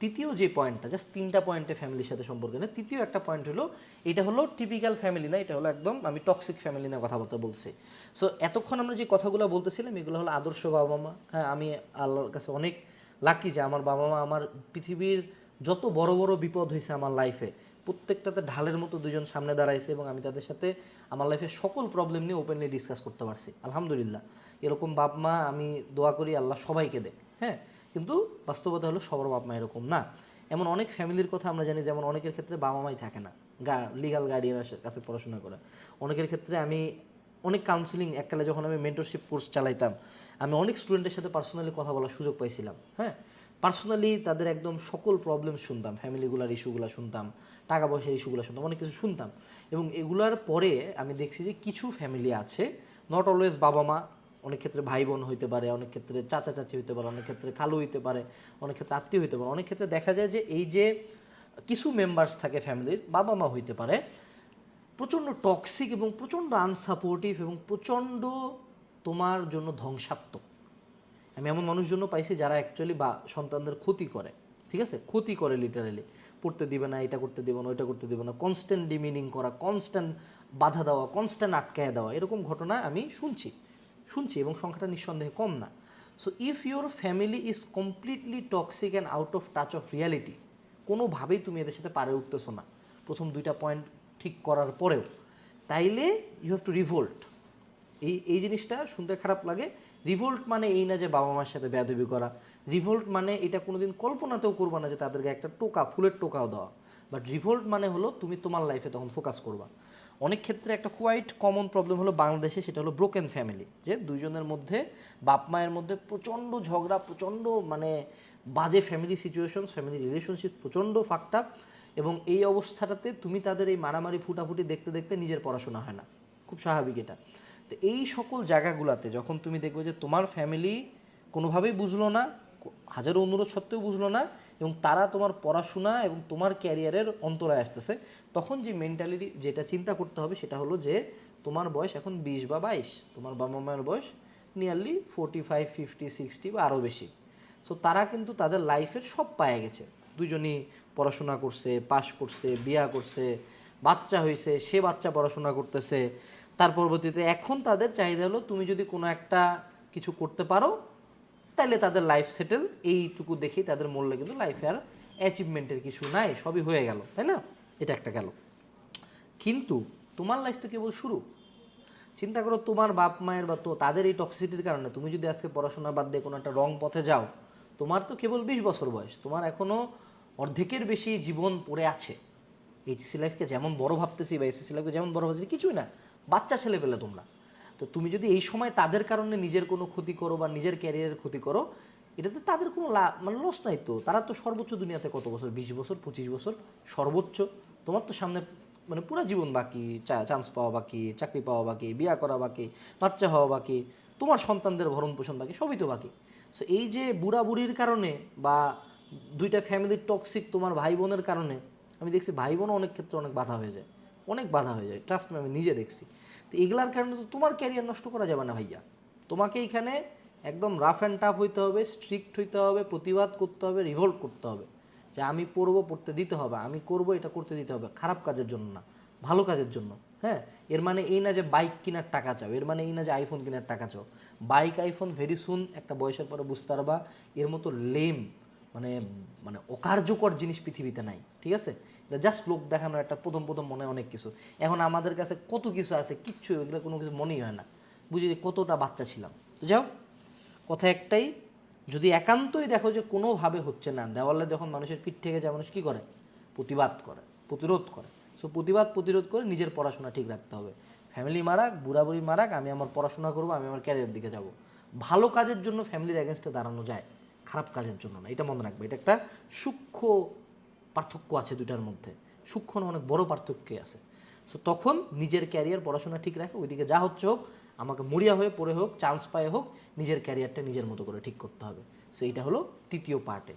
তৃতীয় যে পয়েন্টটা জাস্ট তিনটা পয়েন্টে ফ্যামিলির সাথে সম্পর্ক নেই, তৃতীয় একটা পয়েন্ট হলো, এটা হলো টিপিক্যাল ফ্যামিলি না, এটা হলো একদম আমি টক্সিক ফ্যামিলি নিয়ে কথাবার্তা বলছি। সো এতক্ষণ আমরা যে কথাগুলো বলতেছিলাম, এগুলো হলো আদর্শ বাবা মা হ্যাঁ আমি আল্লাহর কাছে অনেক লাকি যে আমার বাবা মা আমার পৃথিবীর যত বড় বড় বিপদ হয়েছে আমার লাইফে প্রত্যেকটাতে ঢালের মতো দুজন সামনে দাঁড়াইছে এবং আমি তাদের সাথে আমার লাইফের সকল প্রবলেম নিয়ে ওপেনলি ডিসকাস করতে পারছি। আলহামদুলিল্লাহ। এরকম বাপ মা আমি দোয়া করি আল্লাহ সবাইকে দেয় হ্যাঁ কিন্তু বাস্তবতা হলো সবার বাপ মা এরকম না। এমন অনেক ফ্যামিলির কথা আমরা জানি, যেমন অনেকের ক্ষেত্রে বাবা মাই থাকে না। গা লিগাল গার্ডিয়ানের কাছে পড়াশোনা করে। অনেকের ক্ষেত্রে আমি অনেক কাউন্সিলিং এককালে যখন আমি মেন্টরশিপ কোর্স চালাইতাম, আমি অনেক স্টুডেন্টের সাথে পার্সোনালি কথা বলার সুযোগ পাইছিলাম হ্যাঁ? পার্সোনালি তাদের একদম সকল প্রবলেম শুনতাম ফ্যামিলিগুলার ইস্যুগুলো শুনতাম, টাকা পয়সার ইস্যুগুলো শুনতাম, অনেক কিছু শুনতাম। এবং এগুলার পরে আমি দেখছি যে কিছু ফ্যামিলি আছে নট অলওয়েজ বাবা মা অনেক ক্ষেত্রে ভাই বোন হইতে পারে, অনেক ক্ষেত্রে চাচা চাচি হইতে পারে, অনেক ক্ষেত্রে খালু হইতে পারে, অনেক ক্ষেত্রে আত্মীয় হইতে পারে, অনেক ক্ষেত্রে দেখা যায় যে এই যে কিছু মেম্বার্স থাকে ফ্যামিলির বাবা মা হইতে পারে, প্রচণ্ড টক্সিক এবং প্রচণ্ড আনসাপোর্টিভ এবং প্রচণ্ড তোমার জন্য ধ্বংসাত্মক। আমি এমন মানুষ জন্য পাইছি যারা অ্যাকচুয়ালি বা সন্তানদের ক্ষতি করে, ঠিক আছে? ক্ষতি করে লিটারালি পড়তে দিবে না, এটা করতে দিবে না, ওইটা করতে দিবে না কনস্ট্যান্ট ডিমিনিং করা কনস্ট্যান্ট বাধা দেওয়া কনস্ট্যান্ট আটকায় দেওয়া, এরকম ঘটনা আমি শুনছি। শুনছি এবং সংখ্যাটা নিঃসন্দেহে কম না। So if your family is completely toxic and out of touch of reality কোনোভাবেই তুমি এদের সাথে পারে উঠতেছো না। প্রথম দুইটা পয়েন্ট ঠিক করার পরেও। তাইলে ইউ হ্যাভ টু রিভোল্ট এই এই জিনিসটা শুনতে খারাপ লাগে। রিভোল্ট মানে এই না যে বাবা মার সাথে বেয়াদবি করা। রিভোল্ট মানে এটা কোনোদিন কল্পনাতেও করবা না যে তাদেরকে একটা টোকা, ফুলের টোকাও দেওয়া। বাট রিভোল্ট মানে হলো তুমি তোমার লাইফে তখন ফোকাস করবা। অনেক ক্ষেত্রে একটা কোয়াইট কমন প্রবলেম হলো বাংলাদেশে, সেটা হলো ব্রোকেন ফ্যামিলি যে দুইজনের মধ্যে, বাপ মায়ের মধ্যে প্রচণ্ড ঝগড়া, প্রচণ্ড মানে বাজে ফ্যামিলি সিচুয়েশনস ফ্যামিলি রিলেশনশিপ প্রচণ্ড ফাঁকটা এবং এই অবস্থাটাতে তুমি তাদের এই মারামারি, ফুটাফুটি দেখতে দেখতে নিজের পড়াশোনা হয় না। খুব স্বাভাবিক এটা। তো এই সকল জায়গাগুলোতে যখন তুমি দেখবে যে তোমার ফ্যামিলি কোনোভাবেই বুঝলো না হাজারো অনুরোধ সত্ত্বেও বুঝলো না এবং তারা তোমার পড়াশোনা এবং তোমার ক্যারিয়ারের অন্তরায় আসতেছে, তখন যে মেন্টালিটি যেটা চিন্তা করতে হবে সেটা হলো যে তোমার বয়স এখন বিশ বা বাইশ, তোমার বাবা মায়ের বয়স nearly forty five fifty sixty বা আরও বেশি। সো তারা কিন্তু তাদের লাইফের সব পায়ে গেছে। দুজনই পড়াশোনা করছে, পাশ করছে, বিয়া করছে, বাচ্চা হয়েছে, সে বাচ্চা পড়াশোনা করতেছে। তার পরবর্তীতে এখন তাদের চাহিদা হলো তুমি যদি কোনো একটা কিছু করতে পারো তাহলে তাদের লাইফ সেটেল এইটুকু দেখেই তাদের মূল্য কিন্তু লাইফে আর অ্যাচিভমেন্টের কিছু নাই, সবই হয়ে গেল, তাই না? এটা একটা গেল। কিন্তু তোমার লাইফ তো কেবল শুরু। চিন্তা করো তোমার বাপ মায়ের বা তো তাদের এই টক্সিসিটির কারণে তুমি যদি আজকে পড়াশোনা বাদ দিয়ে কোনো একটা রং পথে যাও, তোমার তো কেবল বিশ বছর বয়স, তোমার এখনও অর্ধেকের বেশি জীবন পড়ে আছে। এইচএসি লাইফকে যেমন বড় ভাবতেছি বা এসএসসি লাইফকে যেমন বড় ভাবতেছি, কিছুই না, বাচ্চা ছেলে পেলে তোমরা। তো তুমি যদি এই সময় তাদের কারণে নিজের কোনো ক্ষতি করো বা নিজের ক্যারিয়ারের ক্ষতি করো, এটাতে তাদের কোনো মানে লস নাই তো। তারা তো সর্বোচ্চ দুনিয়াতে কত বছর? বিশ বছর? পঁচিশ বছর? সর্বোচ্চ। তোমার তো সামনে মানে পুরো জীবন বাকি চান্স পাওয়া বাকি, চাকরি পাওয়া বাকি, বিয়া করা বাকি, বাচ্চা হওয়া বাকি, তোমার সন্তানদের ভরণ পোষণ বাকি, সবই তো বাকি। সো এই যে বুড়া বুড়ির কারণে বা দুইটা ফ্যামিলির টক্সিক তোমার ভাই বোনের কারণে, আমি দেখছি ভাই বোনও অনেক ক্ষেত্রে অনেক বাধা হয়ে যায়। অনেক বাধা হয়ে যায়। ট্রাস্ট আমি নিজে দেখছি। তো এগুলার কারণে তো তোমার ক্যারিয়ার নষ্ট করা যাবে না ভাইয়া। তোমাকে এইখানে একদম রাফ অ্যান্ড টাফ হইতে হবে স্ট্রিক্ট হইতে হবে, প্রতিবাদ করতে হবে রিভোল্ট করতে হবে। যে আমি পড়ব, পড়তে দিতে হবে, আমি করব, এটা করতে দিতে হবে। খারাপ কাজের জন্য না, ভালো কাজের জন্য। হ্যাঁ? এর মানে এই না যে বাইক কেনার টাকা চাও, এর মানে এই না যে আইফোন কেনার টাকা চাও। বাইক আইফোন ভেরি সুন একটা বয়সের পরে বুঝতে পারবা, এর মতো লেম মানে মানে অকার্যকর জিনিস পৃথিবীতে নাই, ঠিক আছে? এটা জাস্ট লোক দেখানো একটা প্রথম প্রথম মনে অনেক কিছু। এখন আমাদের কাছে কত কিছু আছে, কিচ্ছু এগুলো কোনো কিছু মনেই হয় না। বুঝি যে কতটা বাচ্চা ছিলাম। তো যাও কথা একটাই, যদি একান্তই দেখো যে কোনোভাবে হচ্ছে না, দেওয়ালে যখন মানুষের পিঠ থেকে যায়, মানুষ কী করে? প্রতিবাদ করে, প্রতিরোধ করে। সো প্রতিবাদ, প্রতিরোধ করে নিজের পড়াশোনা ঠিক রাখতে হবে। ফ্যামিলি মারাক, বুড়াবুড়ি মারাক, আমি আমার পড়াশোনা করব, আমি আমার ক্যারিয়ার দিকে যাব। ভালো কাজের জন্য ফ্যামিলির অ্যাগেনস্টে দাঁড়ানো যায়। খারাপ কাজের জন্য না, এটা মনে রাখবে। এটা একটা সূক্ষ্ম পার্থক্য আছে দুটার মধ্যে। সূক্ষ্ম অনেক বড় পার্থক্য আছে। সো তখন নিজের ক্যারিয়ার পড়াশোনা ঠিক রাখে, ওইদিকে যা হচ্ছে হোক, আমাকে মরিয়া হয়ে পড়ে হোক চান্স পায়ে হোক, নিজের ক্যারিয়ারটা নিজের মতো করে ঠিক করতে হবে। সো এইটা হলো তৃতীয় পার্টে